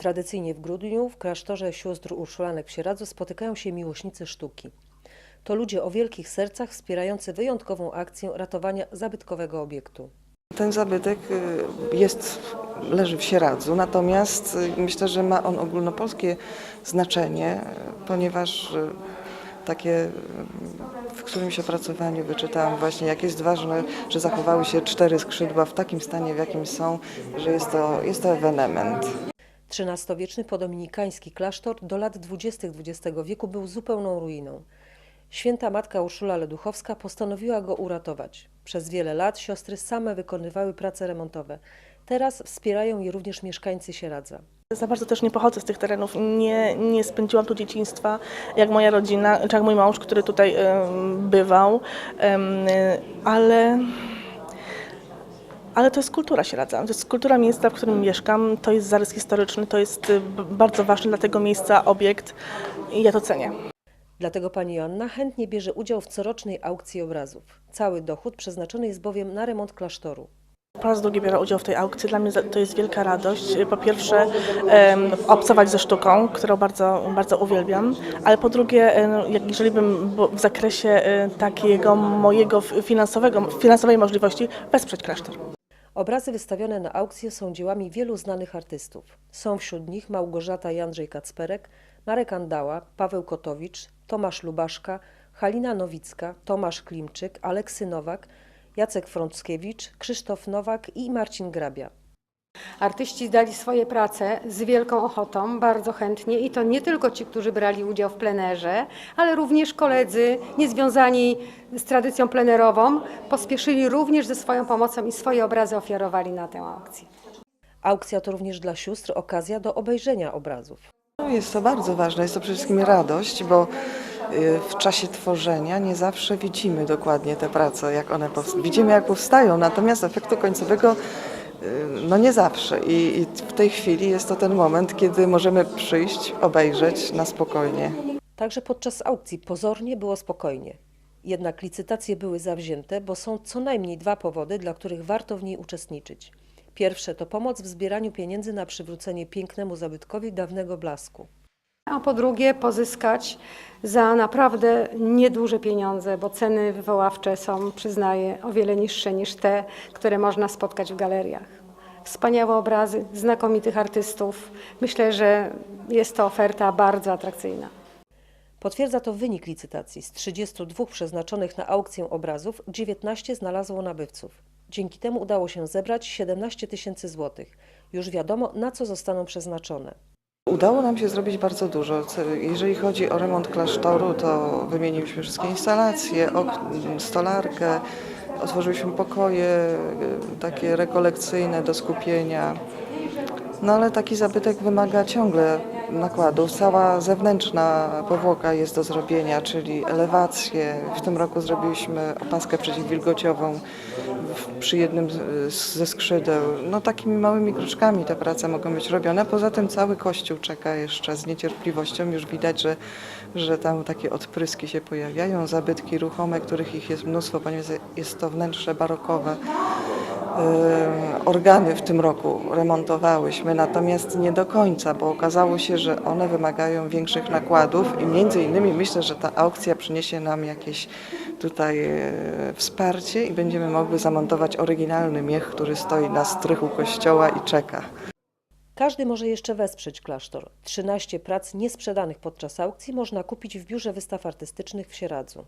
Tradycyjnie w grudniu w klasztorze sióstr Urszulanek w Sieradzu spotykają się miłośnicy sztuki. To ludzie o wielkich sercach wspierający wyjątkową akcję ratowania zabytkowego obiektu. Ten zabytek y, jest, leży w Sieradzu, natomiast y, myślę, że ma on ogólnopolskie znaczenie, y, ponieważ takie w którymś opracowaniu wyczytałam właśnie, jak jest ważne, że zachowały się cztery skrzydła w takim stanie, w jakim są, że jest to, jest to ewenement. XIII-wieczny podominikański klasztor do lat 20. XX wieku był zupełną ruiną. Święta matka Urszula Leduchowska postanowiła go uratować. Przez wiele lat siostry same wykonywały prace remontowe. Teraz wspierają je również mieszkańcy Sieradza. Za bardzo też nie pochodzę z tych terenów. Nie, nie spędziłam tu dzieciństwa, jak moja rodzina, czy jak mój mąż, który tutaj em, bywał, Em, ale, ale to jest kultura Sieradza. To jest kultura miejsca, w którym mieszkam. To jest zarys historyczny, to jest y, bardzo ważny dla tego miejsca obiekt i ja to cenię. Dlatego pani Joanna chętnie bierze udział w corocznej aukcji obrazów. Cały dochód przeznaczony jest bowiem na remont klasztoru. Po raz drugi biorę udział w tej aukcji. Dla mnie to jest wielka radość. Po pierwsze, em, obcować ze sztuką, którą bardzo, bardzo uwielbiam, ale po drugie, e, no, jeżeli bym w zakresie takiego mojego finansowego, finansowej możliwości, wesprzeć klasztor. Obrazy wystawione na aukcję są dziełami wielu znanych artystów. Są wśród nich Małgorzata i Andrzej Kacperek, Marek Andała, Paweł Kotowicz, Tomasz Lubaszka, Halina Nowicka, Tomasz Klimczyk, Aleksy Nowak, Jacek Frąckiewicz, Krzysztof Nowak i Marcin Grabia. Artyści dali swoje prace z wielką ochotą, bardzo chętnie i to nie tylko ci, którzy brali udział w plenerze, ale również koledzy niezwiązani z tradycją plenerową pospieszyli również ze swoją pomocą i swoje obrazy ofiarowali na tę aukcję. Aukcja to również dla sióstr okazja do obejrzenia obrazów. No, Jest to bardzo ważne, jest to przede wszystkim radość, bo y, w czasie tworzenia nie zawsze widzimy dokładnie te prace, jak one powstają. Widzimy, jak powstają, natomiast efektu końcowego no nie zawsze. I, I w tej chwili jest to ten moment, kiedy możemy przyjść, obejrzeć na spokojnie. Także podczas aukcji pozornie było spokojnie. Jednak licytacje były zawzięte, bo są co najmniej dwa powody, dla których warto w niej uczestniczyć. Pierwsze to pomoc w zbieraniu pieniędzy na przywrócenie pięknemu zabytkowi dawnego blasku. A po drugie pozyskać za naprawdę nieduże pieniądze, bo ceny wywoławcze są, przyznaję, o wiele niższe niż te, które można spotkać w galeriach. Wspaniałe obrazy, znakomitych artystów. Myślę, że jest to oferta bardzo atrakcyjna. Potwierdza to wynik licytacji. Z 32 przeznaczonych na aukcję obrazów 19 znalazło nabywców. Dzięki temu udało się zebrać 17 tysięcy złotych. Już wiadomo, na co zostaną przeznaczone. Udało nam się zrobić bardzo dużo. Jeżeli chodzi o remont klasztoru, to wymieniliśmy wszystkie instalacje, stolarkę, otworzyliśmy pokoje y, takie rekolekcyjne do skupienia. No ale taki zabytek wymaga ciągle nakładów. Cała zewnętrzna powłoka jest do zrobienia, czyli elewacje. W tym roku zrobiliśmy opaskę przeciwwilgociową przy jednym ze skrzydeł. No takimi małymi kroczkami te prace mogą być robione. Poza tym cały kościół czeka jeszcze z niecierpliwością. Już widać, że, że tam takie odpryski się pojawiają, zabytki ruchome, których ich jest mnóstwo, ponieważ jest to wnętrze barokowe. E, organy w tym roku remontowałyśmy, natomiast nie do końca, bo okazało się, że one wymagają większych nakładów i między innymi myślę, że ta aukcja przyniesie nam jakieś tutaj e, wsparcie i będziemy mogły zamontować oryginalny miech, który stoi na strychu kościoła i czeka. Każdy może jeszcze wesprzeć klasztor. 13 prac niesprzedanych podczas aukcji można kupić w Biurze Wystaw Artystycznych w Sieradzu.